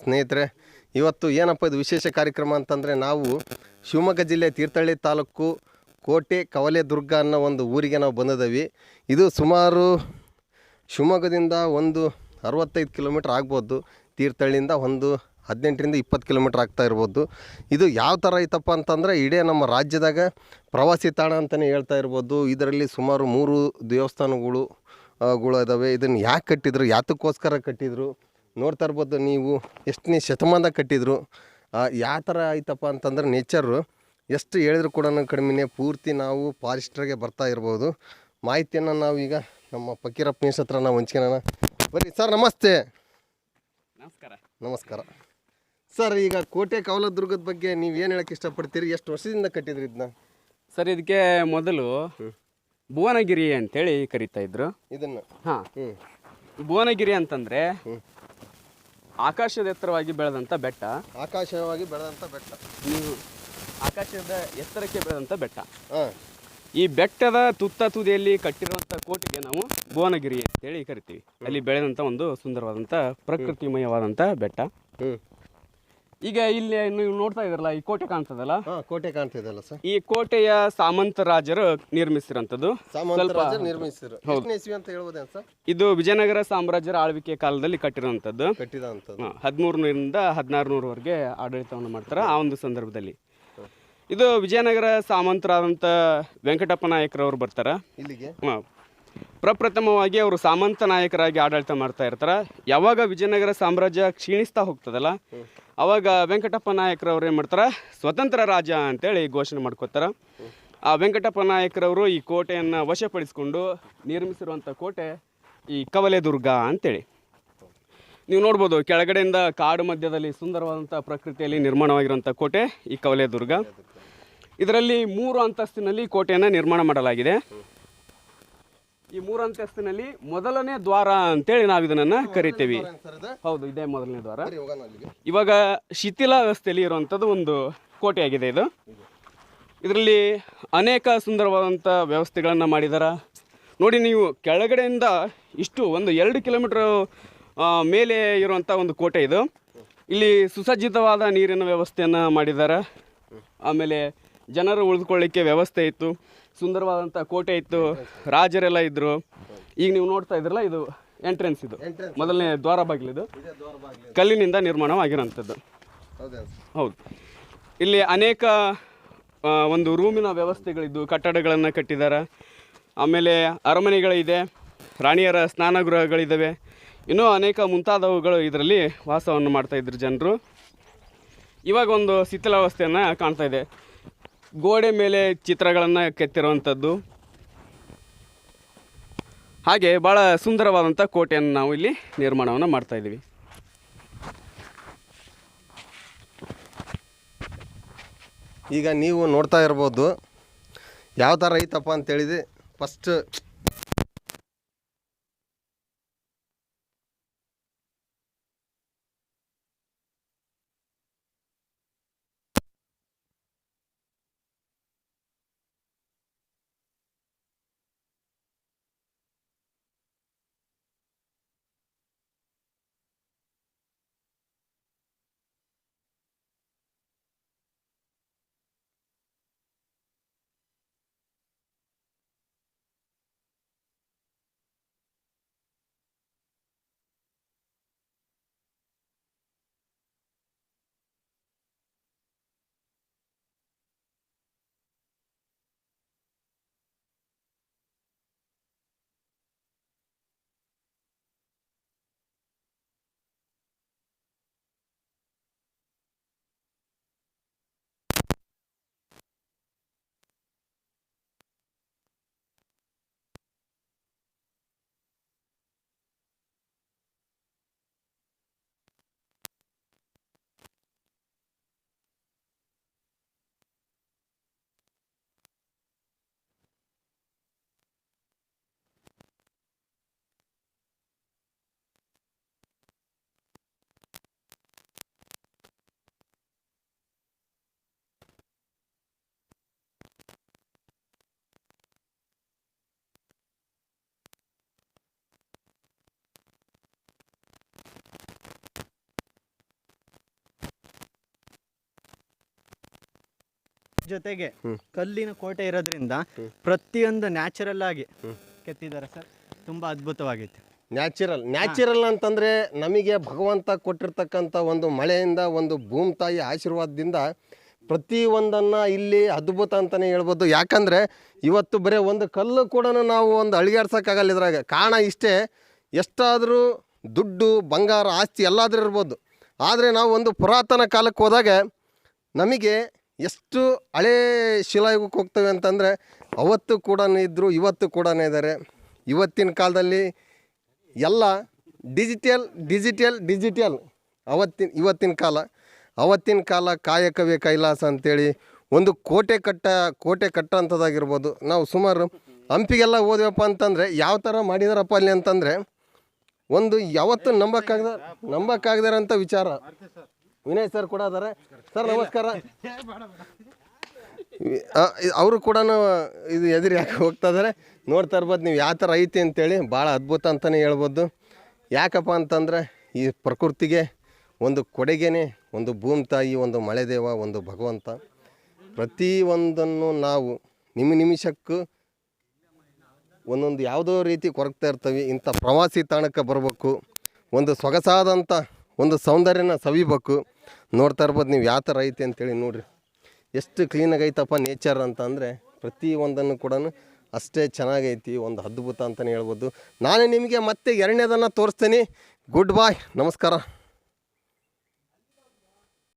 ಸ್ನೇಹಿತರೆ, ಇವತ್ತು ಏನಪ್ಪ ಇದು ವಿಶೇಷ ಕಾರ್ಯಕ್ರಮ ಅಂತಂದರೆ ನಾವು ಶಿವಮೊಗ್ಗ ಜಿಲ್ಲೆ ತೀರ್ಥಹಳ್ಳಿ ತಾಲೂಕು ಕೋಟೆ ಕವಲೆ ದುರ್ಗ ಅನ್ನೋ ಒಂದು ಊರಿಗೆ ನಾವು ಬಂದಿದ್ದೀವಿ. ಇದು ಸುಮಾರು ಶಿವಮೊಗ್ಗದಿಂದ ಒಂದು ಅರವತ್ತೈದು ಕಿಲೋಮೀಟ್ರ್ ಆಗ್ಬೋದು. ತೀರ್ಥಹಳ್ಳಿಯಿಂದ ಒಂದು ಹದಿನೆಂಟರಿಂದ ಇಪ್ಪತ್ತು ಕಿಲೋಮೀಟ್ರ್ ಆಗ್ತಾ ಇರ್ಬೋದು. ಇದು ಯಾವ ಥರ ಐತಪ್ಪ ಅಂತಂದರೆ ಇಡೀ ನಮ್ಮ ರಾಜ್ಯದಾಗ ಪ್ರವಾಸಿ ತಾಣ ಅಂತಲೇ ಹೇಳ್ತಾ ಇರ್ಬೋದು. ಇದರಲ್ಲಿ ಸುಮಾರು ಮೂರು ದೇವಸ್ಥಾನಗಳು ಗಳು ಇದ್ದಾವೆ ಇದನ್ನು ಯಾಕೆ ಕಟ್ಟಿದ್ರು, ಯಾತಕ್ಕೋಸ್ಕರ ಕಟ್ಟಿದ್ರು ನೋಡ್ತಾ ಇರ್ಬೋದು ನೀವು ಎಷ್ಟನೇ ಶತಮಾನ ಕಟ್ಟಿದ್ರು. ಯಾವ ಥರ ಆಯ್ತಪ್ಪ ಅಂತಂದ್ರೆ ನೇಚರು. ಎಷ್ಟು ಹೇಳಿದ್ರು ಕೂಡ ಕಡಿಮೆನೇ ಪೂರ್ತಿ ನಾವು ಫಾರೆಸ್ಟ್ರಿಗೆ ಬರ್ತಾ ಇರ್ಬೋದು. ಮಾಹಿತಿಯನ್ನು ನಾವು ಈಗ ನಮ್ಮ ಫಕೀರಪ್ಪ ನ್ಯೂಸ್ ಹತ್ರ ನಾವು ಹಂಚ್ಕೊಳ್ಳೋಣ. ಬನ್ನಿ ಸರ್ ನಮಸ್ತೆ. ನಮಸ್ಕಾರ. ನಮಸ್ಕಾರ. ಸರ್ ಈಗ ಕೋಟೆ ಕವಲದುರ್ಗದ ಬಗ್ಗೆ ನೀವು ಏನು ಹೇಳಕ್ಕೆ ಇಷ್ಟಪಡ್ತೀರಿ? ಎಷ್ಟು ವರ್ಷದಿಂದ ಕಟ್ಟಿದ್ರಿ ಇದನ್ನ ಸರ್ ಇದಕ್ಕೆ ಮೊದಲು ಭುವನಗಿರಿ ಅಂತೇಳಿ ಕರಿತಾ ಇದ್ರು. ಇದನ್ನು? ಹಾಂ. ಹ್ಞೂ ಭುವನಗಿರಿ ಅಂತಂದ್ರೆ ಆಕಾಶದ ಎತ್ತರವಾಗಿ ಬೆಳೆದಂತ ಬೆಟ್ಟ. ಆಕಾಶವಾಗಿ ಬೆಳೆದಂಥ ಬೆಟ್ಟ. ನೀವು ಆಕಾಶದ ಎತ್ತರಕ್ಕೆ ಬೆಳೆದಂತ ಬೆಟ್ಟ. ಹಾಂ. ಈ ಬೆಟ್ಟದ ತುತ್ತ ತುದಿಯಲ್ಲಿ ಕಟ್ಟಿರುವಂತ ಕೋಟೆಗೆ ನಾವು ಭುವನಗಿರಿ ಅಂತೇಳಿ ಕರಿತೀವಿ. ಅಲ್ಲಿ ಬೆಳೆದಂತ ಒಂದು ಸುಂದರವಾದಂತ ಪ್ರಕೃತಿಮಯವಾದಂತ ಬೆಟ್ಟ. ಹ್ಞೂ ಈಗ ಇಲ್ಲಿ ನೀವು ನೋಡ್ತಾ ಇದ್ರಲ್ಲ ಈ ಕೋಟೆ ಕಾಣ್ತದಲ್ಲ? ಹಾಂ ಕೋಟೆ ಕಾಣ್ತಿದಲ್ಲ ಸರ್. ಈ ಕೋಟೆಯ ಸಾಮಂತ ರಾಜರು ನಿರ್ಮಿಸಿರಂತದ್ದು ಸಾಮಂತ ರಾಜರು ನಿರ್ಮಿಸಿದ್ರು ಎಷ್ಟನೇ ಇಸ್ವಿ ಅಂತ ಹೇಳ್ಬೋದೇನು ಸರ್? ಇದು ವಿಜಯನಗರ ಸಾಮ್ರಾಜ್ಯರ ಆಳ್ವಿಕೆ ಕಾಲದಲ್ಲಿ ಕಟ್ಟಿರುವಂತದ್ದು ಹದಿಮೂರನೂರಿಂದ ಹದಿಮೂರರಿಂದ ಹದಿನಾರು ನೂರವರೆಗೆ ಆಡಳಿತವನ್ನು ಮಾಡ್ತಾರ ಆ ಒಂದು ಸಂದರ್ಭದಲ್ಲಿ. ಇದು ವಿಜಯನಗರ ಸಾಮಂತರಾದಂತ ವೆಂಕಟಪ್ಪ ನಾಯಕರವರು ಬರ್ತಾರ. ಇಲ್ಲಿಗೆ? ಹ. ಪ್ರಪ್ರಥಮವಾಗಿ ಅವರು ಸಾಮಂತ ನಾಯಕರಾಗಿ ಆಡಳಿತ ಮಾಡ್ತಾ ಇರ್ತಾರ. ಯಾವಾಗ ವಿಜಯನಗರ ಸಾಮ್ರಾಜ್ಯ ಕ್ಷೀಣಿಸ್ತಾ ಹೋಗ್ತದಲ್ಲ ಅವಾಗ ವೆಂಕಟಪ್ಪ ನಾಯಕರವ್ರು ಏನು ಮಾಡ್ತಾರೆ? ಸ್ವತಂತ್ರ ರಾಜ ಅಂತೇಳಿ ಘೋಷಣೆ ಮಾಡ್ಕೋತಾರೆ. ಆ ವೆಂಕಟಪ್ಪ ನಾಯಕರವರು ಈ ಕೋಟೆಯನ್ನು ವಶಪಡಿಸಿಕೊಂಡು ನಿರ್ಮಿಸಿರುವಂಥ ಕೋಟೆ ಈ ಕವಲೆದುರ್ಗ ಅಂತೇಳಿ. ನೀವು ನೋಡ್ಬೋದು, ಕೆಳಗಡೆಯಿಂದ ಕಾಡು ಮಧ್ಯದಲ್ಲಿ ಸುಂದರವಾದಂಥ ಪ್ರಕೃತಿಯಲ್ಲಿ ನಿರ್ಮಾಣವಾಗಿರುವಂಥ ಕೋಟೆ ಈ ಕವಲೆದುರ್ಗ. ಇದರಲ್ಲಿ ಮೂರು ಅಂತಸ್ತಿನಲ್ಲಿ ಕೋಟೆಯನ್ನು ನಿರ್ಮಾಣ ಮಾಡಲಾಗಿದೆ. ಈ ಮೂರಂತಸ್ತಿನಲ್ಲಿ ಮೊದಲನೇ ದ್ವಾರ ಅಂತೇಳಿ ನಾವು ಇದನ್ನ ಕರಿತೀವಿ. ಹೌದು ಇದೇ ಮೊದಲನೇ ದ್ವಾರ. ಇವಾಗ ಶಿಥಿಲ ವ್ಯವಸ್ಥೆಯಲ್ಲಿ ಇರುವಂಥದ್ದು ಒಂದು ಕೋಟೆ ಆಗಿದೆ ಇದು. ಇದರಲ್ಲಿ ಅನೇಕ ಸುಂದರವಾದಂಥ ವ್ಯವಸ್ಥೆಗಳನ್ನು ಮಾಡಿದ್ದಾರೆ ನೋಡಿ ನೀವು ಕೆಳಗಡೆಯಿಂದ ಇಷ್ಟು ಒಂದು ಎರಡು ಕಿಲೋಮೀಟ್ರ್ ಮೇಲೆ ಇರುವಂಥ ಒಂದು ಕೋಟೆ ಇದು. ಇಲ್ಲಿ ಸುಸಜ್ಜಿತವಾದ ನೀರಿನ ವ್ಯವಸ್ಥೆಯನ್ನು ಮಾಡಿದ್ದಾರೆ ಆಮೇಲೆ ಜನರು ಉಳಿದುಕೊಳ್ಳಿಕ್ಕೆ ವ್ಯವಸ್ಥೆ ಇತ್ತು. ಸುಂದರವಾದಂಥ ಕೋಟೆ ಇತ್ತು ರಾಜರೆಲ್ಲ ಇದ್ದರು ಈಗ ನೀವು ನೋಡ್ತಾ ಇದ್ರಲ್ಲ ಇದು ಎಂಟ್ರೆನ್ಸ್ ಇದು. ಮೊದಲನೇ ದ್ವಾರ ಬಾಗಿಲಿದು ಕಲ್ಲಿನಿಂದ ನಿರ್ಮಾಣವಾಗಿರೋಂಥದ್ದು ಹೌದು ಇಲ್ಲಿ ಅನೇಕ ಒಂದು ರೂಮಿನ ವ್ಯವಸ್ಥೆಗಳಿದ್ದು ಕಟ್ಟಡಗಳನ್ನು ಕಟ್ಟಿದ್ದಾರೆ ಆಮೇಲೆ ಅರಮನೆಗಳಿದೆ ರಾಣಿಯರ ಸ್ನಾನಗೃಹಗಳಿದ್ದಾವೆ ಇನ್ನೂ ಅನೇಕ ಮುಂತಾದವುಗಳು ಇದರಲ್ಲಿ ವಾಸವನ್ನು ಮಾಡ್ತಾಯಿದ್ರು ಜನರು. ಇವಾಗ ಒಂದು ಶಿಥಿಲಾವಸ್ಥೆಯನ್ನು ಕಾಣ್ತಾ ಇದೆ. ಗೋಡೆ ಮೇಲೆ ಚಿತ್ರಗಳನ್ನು ಕೆತ್ತಿರುವಂಥದ್ದು ಹಾಗೆ ಭಾಳ ಸುಂದರವಾದಂಥ ಕೋಟೆಯನ್ನು ನಾವು ಇಲ್ಲಿ ನಿರ್ಮಾಣವನ್ನು ಮಾಡ್ತಾ ಇದ್ದೀವಿ. ಈಗ ನೀವು ನೋಡ್ತಾ ಇರ್ಬೋದು ಯಾವ ಥರ ಐತಪ್ಪ ಅಂತೇಳಿದ್ರೆ ಫಸ್ಟ್ ಜೊತೆಗೆ ಕಲ್ಲಿನ ಕೋಟೆ ಇರೋದ್ರಿಂದ ಪ್ರತಿಯೊಂದು ನ್ಯಾಚುರಲ್ ಆಗಿ ಕೆತ್ತಿದ್ದಾರೆ ಸರ್. ತುಂಬಾ ಅದ್ಭುತವಾಗಿತ್ತು. ನ್ಯಾಚುರಲ್ ನ್ಯಾಚುರಲ್ ಅಂತಂದರೆ ನಮಗೆ ಭಗವಂತ ಕೊಟ್ಟಿರ್ತಕ್ಕಂಥ ಒಂದು ಮಳೆಯಿಂದ ಒಂದು ಭೂಮಿ ತಾಯಿ ಆಶೀರ್ವಾದದಿಂದ ಪ್ರತಿಯೊಂದನ್ನು ಇಲ್ಲಿ ಅದ್ಭುತ ಅಂತಲೇ ಹೇಳ್ಬೋದು. ಯಾಕಂದರೆ ಇವತ್ತು ಬರೀ ಒಂದು ಕಲ್ಲು ಕೂಡ ನಾವು ಒಂದು ಅಳಿಗಾಡ್ಸೋಕ್ಕಾಗಲ್ಲ ಇದ್ರಾಗ. ಕಾರಣ ಇಷ್ಟೇ ಎಷ್ಟಾದರೂ ದುಡ್ಡು ಬಂಗಾರ ಆಸ್ತಿ ಎಲ್ಲಾದರೂ ಇರ್ಬೋದು. ಆದರೆ ನಾವು ಒಂದು ಪುರಾತನ ಕಾಲಕ್ಕೆ ಹೋದಾಗ ನಮಗೆ ಎಷ್ಟು ಹಳೇ ಶಿಲಾಯುಗಕ್ಕೆ ಹೋಗ್ತವೆ ಅಂತಂದರೆ ಅವತ್ತು ಕೂಡ ಇದ್ದರು ಇವತ್ತು ಕೂಡ ಇದ್ದಾರೆ ಇವತ್ತಿನ ಕಾಲದಲ್ಲಿ ಎಲ್ಲ ಡಿಜಿಟಲ್ ಡಿಜಿಟಲ್ ಡಿಜಿಟಲ್ ಅವತ್ತಿನ, ಇವತ್ತಿನ ಕಾಲ. ಅವತ್ತಿನ ಕಾಲ ಕಾಯಕವೇ ಕೈಲಾಸ ಅಂತೇಳಿ ಒಂದು ಕೋಟೆ ಕಟ್ಟ, ಕೋಟೆ ಕಟ್ಟಂಥದ್ದಾಗಿರ್ಬೋದು. ನಾವು ಸುಮಾರು ಹಂಪಿಗೆಲ್ಲ ಹೋದ್ವಪ್ಪ ಅಂತಂದರೆ ಯಾವ ಥರ ಮಾಡಿದಾರಪ್ಪ ಅಲ್ಲಿ ಅಂತಂದರೆ ಒಂದು ಯಾವತ್ತು ನಂಬಕ್ಕಾಗದ ನಂಬಕ್ಕಾಗದಾರಂಥ ವಿಚಾರ. ವಿನಯ್ ಸರ್ ಕೂಡ ಅದಾರೆ ಸರ್ ನಮಸ್ಕಾರ. ಅವರು ಕೂಡ ಇದು ಎದುರು ಯಾಕೆ ಹೋಗ್ತಾ ಇದಾರೆ? ನೋಡ್ತಾ ಇರ್ಬೋದು ನೀವು ಯಾವ ಥರ ಐತಿ ಅಂತೇಳಿ ಭಾಳ ಅದ್ಭುತ ಅಂತಲೇ ಹೇಳ್ಬೋದು. ಯಾಕಪ್ಪ ಅಂತಂದರೆ ಈ ಪ್ರಕೃತಿಗೆ ಒಂದು ಕೊಡುಗೆನೇ ಒಂದು ಭೂಮಿ ತಾಯಿ ಒಂದು ಮಳೆ ದೇವ ಒಂದು ಭಗವಂತ. ಪ್ರತಿಯೊಂದನ್ನು ನಾವು ನಿಮ್ಮ ನಿಮಿಷಕ್ಕೂ ಒಂದೊಂದು ಯಾವುದೋ ರೀತಿ ಕೊರಗ್ತಾ ಇರ್ತವೆ. ಇಂಥ ಪ್ರವಾಸಿ ತಾಣಕ್ಕೆ ಬರಬೇಕು. ಒಂದು ಸೊಗಸಾದಂಥ ಒಂದು ಸೌಂದರ್ಯನ ಸವಿಬೇಕು. ನೋಡ್ತಾ ಇರ್ಬೋದು ನೀವು ಯಾವ ಥರ ಐತೆ ಅಂತೇಳಿ ನೋಡ್ರಿ. ಎಷ್ಟು ಕ್ಲೀನಾಗಿ ಐತಪ್ಪ ನೇಚರ್ ಅಂತ ಅಂದರೆ ಪ್ರತಿಯೊಂದನ್ನು ಕೂಡ ಅಷ್ಟೇ ಚೆನ್ನಾಗೈತಿ, ಒಂದು ಅದ್ಭುತ ಅಂತಲೇ ಹೇಳ್ಬೋದು. ನಾನೇ ನಿಮಗೆ ಮತ್ತೆ ಎರಡನೇದನ್ನು ತೋರಿಸ್ತೀನಿ. ಗುಡ್ ಬಾಯ್ ನಮಸ್ಕಾರ.